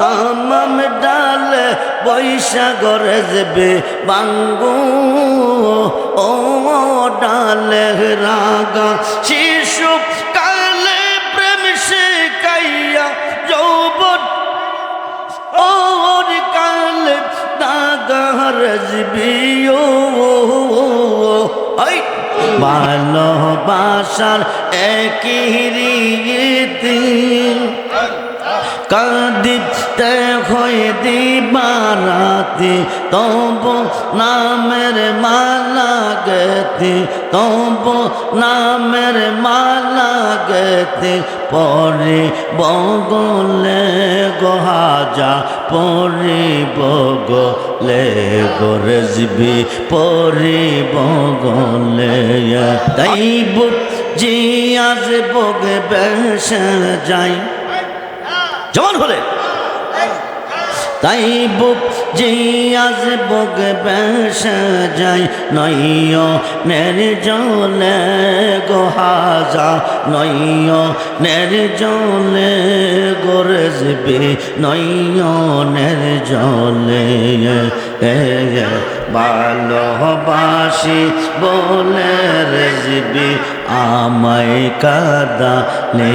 আমাম ডালে পয়সা বৈশাগরে যাবে বাঙ্গু। ও ডালে রাগা শিশু কালে প্রেম শিখাইয়া যৌবন। ওর কালে দাগার জীবিও ভালোবাসার একই রীতি। হয়ে দিবারাতি তব নামের মালা গেতি, তব নামের মালা গেতি, পরে বগলে গোহাজা পরে বগলে গরজবি পরে বগলে তাই জিয়াজ বগে বেশ যাই। জবান হলে তাই বুক জিয়াজ বুক বেশ যাই নইয় নের জলে গোহাজা নইয় জলে গোরজবে নইয় জলে ভালোবাসি বলে রেজবি, আমায় কাদালে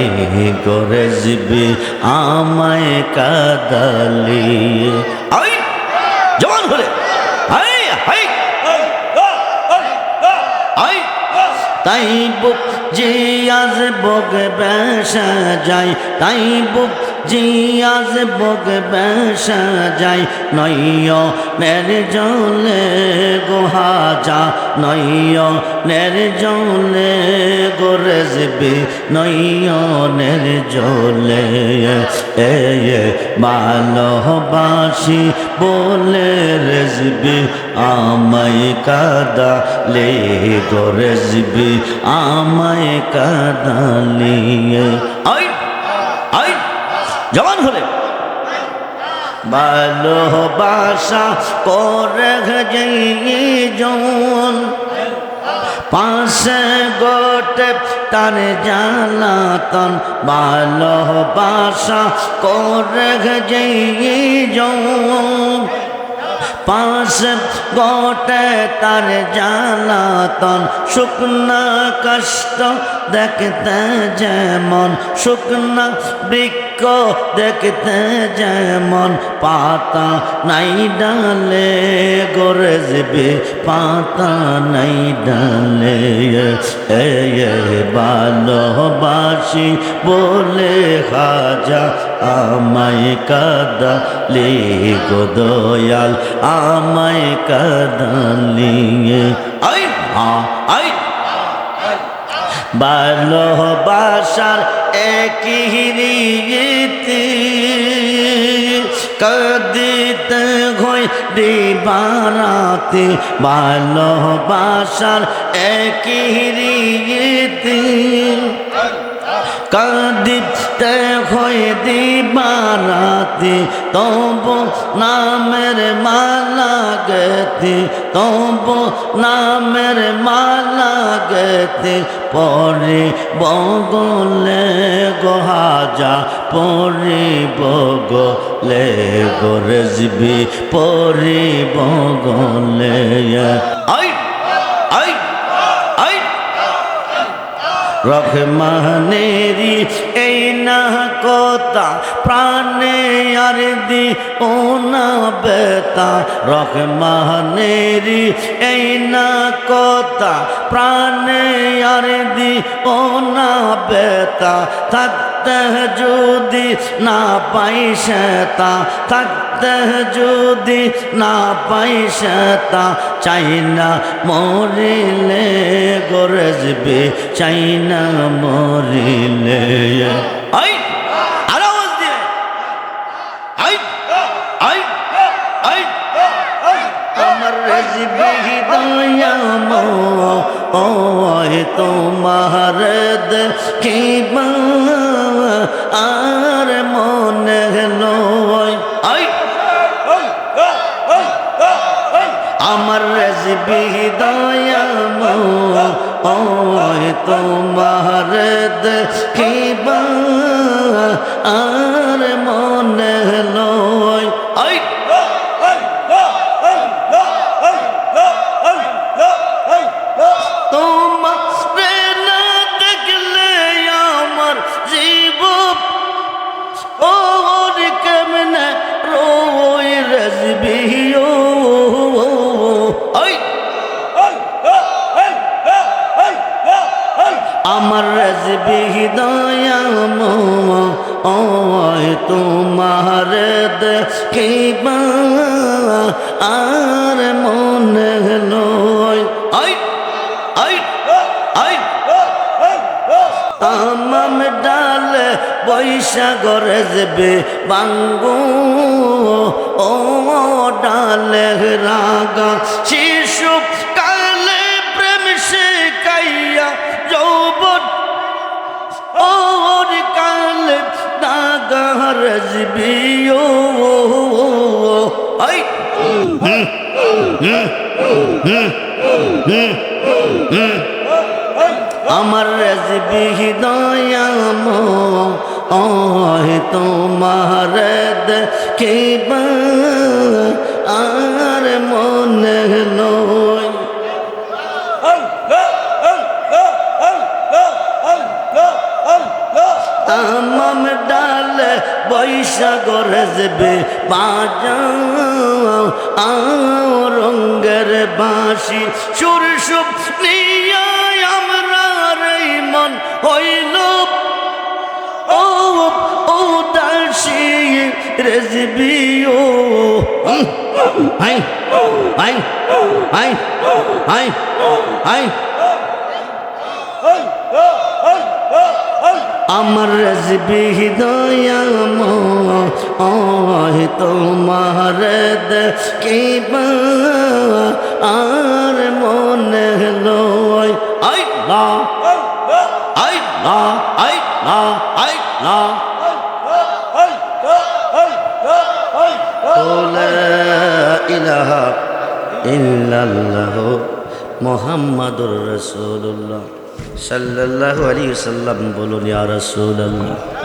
গরজবি আমায় কাদালি আই জওয়ান হলে আই আই। আই, তাই বুক জিয়াজ বগ বেশা যায় তাই বুক জিয়াজ বগ বেশা যায় নইয় নের জলে গোহাজা নইয় নের জলে গোরেজবে নইয় নের জলে এ ভালোবাসি বলে রেজবি, আমায় কাদা লে গরজবি আমায় কাদালিয়ে আই আই জবান হলে ভালোবাসা করে জন। পাশে গোটে তার জালাতন ভালোবাসা করে জন। পাশ গোটে তার জালাতন শুকনা কষ্ট দেখতে যেমন, শুকনা বৃক্ষ দেখতে যেমন, পাতা নাই ডালে গরজবে পাতা নাই ডালে এ ভালোবাসি বলে খাজা আমায় কাদা লে গো দয়াল, আমায় কাদালিয়ে আই আই ভালোবাসার একই রীতি। কদিতে ঘই দিবারাতে ভালোবাসার একই রীতি কাঁদিতে হয়ে দিবারাতে, তব নামের মালা গেতে, তব নামের মালা গেতে পরে বগলে গোহাজা পরে বগলে গরজবি পরে বগলে, আই আই। রহমানেরি এই না কথা? প্রাণে আর দি ও না বেতা রহমানেরি এই না কথা? প্রাণে আর দি ও না বেতা থাকতে যদি না পাই সেতা থাকতে যদি না পাই সেতা চাই না মরিলে গরজবে চাই না মরিলে ওই তোমার দেখিবা আর মনে নয়। আমার রেজবি দয়াম তোমার দেখিবা। আর আমার রাজবি হৃদয়াম ওয় তোমার দেখিবা আর মনে নয়। তামাম ডালে পয়সা করে যাবে বাঙ্গু, ও ডালে রাগা শিশু জীবিও আই আমার রাজবি হৃদয়াম অহ তোমার দেখিবা আর মনে বৈশাগর যাবে বাজাও রঙ্গের বাঁশি। সুর সুপ নিয়ে মন হইল। ও ও দাসি রেজবি ও আই আই আই আই আই আমার হৃদয়াম তোমার দেখিবা। আর মনে লয়, আই না আই না আই না আই না ইলাহা ইল্লাল্লাহ মোহাম্মদুর রসুল্লাহ সাল্লাল্লাহু আলী সাল্লাম বলুন ইয়া রাসূলুল্লাহ।